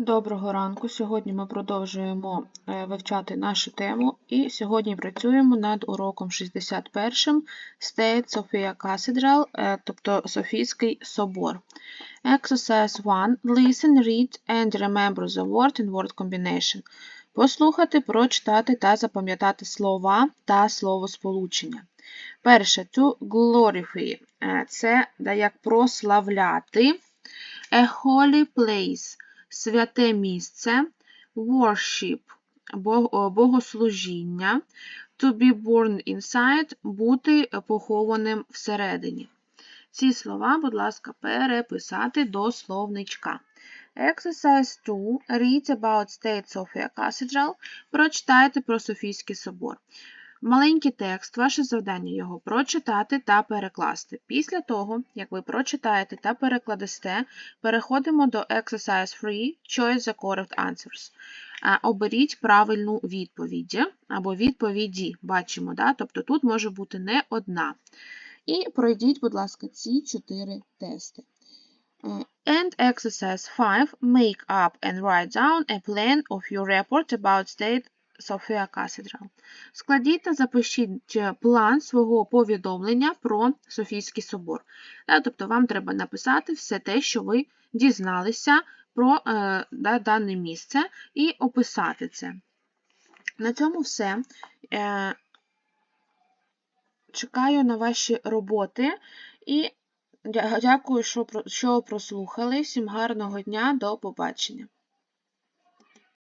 Доброго ранку. Сьогодні ми продовжуємо е, вивчати нашу тему і сьогодні працюємо над уроком 61 State Sophia Cathedral, е, тобто Софійський собор. Exercise 1. Listen, read and remember the word and word combination. Послухати, прочитати та запам'ятати слова та словосполучення. Перше, to glorify е, – це як прославляти. A holy place – святе місце, worship богослужіння, to be born inside бути похованим всередині. Ці слова, будь ласка, переписати до словничка. Exercise 2. Read about State Sophia Cathedral. Прочитайте про Софійський собор. Маленький текст, ваше завдання його прочитати та перекласти. Після того, як ви прочитаєте та перекладете, переходимо до Exercise 3 Choose the correct answers. Е, Оберіть правильну відповідь або відповіді. Бачимо, да? тобто тут може бути не одна. І пройдіть, будь ласка, ці чотири тести. Е, And exercise 5. Make up and write down a plan of your report about state Sophia Cathedral. Складіть та запишіть е, план свого повідомлення про Софійський собор. Е, Тобто вам треба написати все те, що ви дізналися про е, да, дане місце, і описати це. На цьому все. Чекаю на ваші роботи і дякую, що прослухали. Всім гарного дня, до побачення.